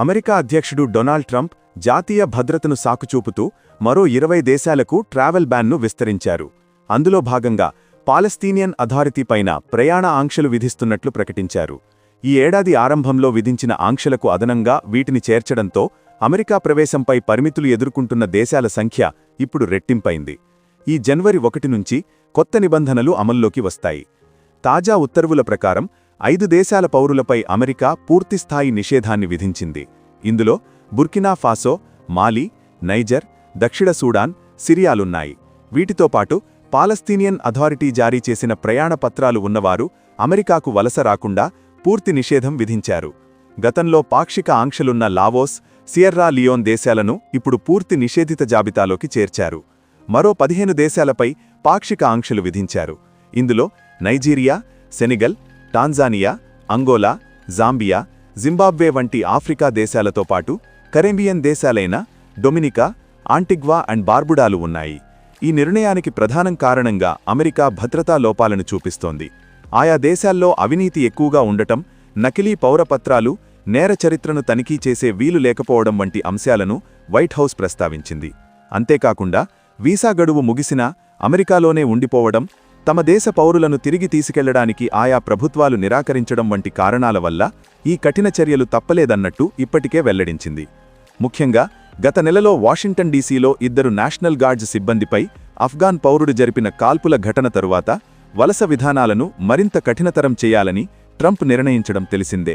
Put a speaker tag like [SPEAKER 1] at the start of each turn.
[SPEAKER 1] America అధ్యక్షుడు Donald Trump జాతీయ భద్రతను సాకుచూపుతూ మరో ఇరవై దేశాలకు ట్రావెల్ బ్యాన్ను విస్తరించారు. అందులో భాగంగా పాలస్తీనియన్ అథారిటీపైన ప్రయాణ ఆంక్షలు విధిస్తున్నట్లు ప్రకటించారు. ఈ ఏడాది ఆరంభంలో విధించిన ఆంక్షలకు అదనంగా వీటిని చేర్చడంతో అమెరికా ప్రవేశంపై పరిమితులు ఎదుర్కొంటున్న దేశాల సంఖ్య ఇప్పుడు రెట్టింపైంది. ఈ జనవరి ఒకటి నుంచి కొత్త నిబంధనలు అమల్లోకి వస్తాయి. తాజా ఉత్తర్వుల ప్రకారం ఐదు దేశాల పౌరులపై అమెరికా పూర్తిస్థాయి నిషేధాన్ని విధించింది. ఇందులో బుర్కినా ఫాసో మాలి నైజర్ దక్షిణ సూడాన్ సిరియాలున్నాయి. వీటితో పాటు పాలస్తీనియన్ అథారిటీ జారీ చేసిన ప్రయాణ పత్రాలు ఉన్నవారు అమెరికాకు వలస రాకుండా పూర్తి నిషేధం విధించారు. గతంలో పాక్షిక ఆంక్షలున్న లావోస్ సియర్రా లియోన్ దేశాలను ఇప్పుడు పూర్తి నిషేధిత జాబితాలోకి చేర్చారు. మరో పదిహేను దేశాలపై పాక్షిక ఆంక్షలు విధించారు. ఇందులో Nigeria Senegal Tanzania Angola Zambia Zimbabwe వంటి ఆఫ్రికా దేశాలతో పాటు కరేబియన్ దేశాలైన డొమినికా ఆంటిగ్వా అండ్ బార్బుడాలు ఉన్నాయి. ఈ నిర్ణయానికి ప్రధానం కారణంగా అమెరికా భద్రతా లోపాలను చూపిస్తోంది. ఆయా దేశాల్లో అవినీతి ఎక్కువగా ఉండటం నకిలీ పౌరపత్రాలు నేర చరిత్రను తనిఖీ చేసే వీలు లేకపోవడం వంటి అంశాలను వైట్ హౌస్ ప్రస్తావించింది. అంతేకాకుండా వీసా గడువు ముగిసినా అమెరికాలోనే ఉండిపోవడం తమ దేశ పౌరులను తిరిగి తీసుకెళ్ళడానికి ఆయా ప్రభుత్వాలు నిరాకరించడం వంటి కారణాల వల్ల ఈ కఠిన చర్యలు తప్పలేదన్నట్టు ఇప్పటికే వెల్లడించింది. ముఖ్యంగా గత నెలలో వాషింగ్టన్ డీసీలో ఇద్దరు నేషనల్ గార్డ్స్ సిబ్బందిపై అఫ్ఘాన్ పౌరుడు జరిపిన కాల్పుల ఘటన తరువాత వలస విధానాలను మరింత కఠినతరం చేయాలని ట్రంప్ నిర్ణయించడం తెలిసిందే.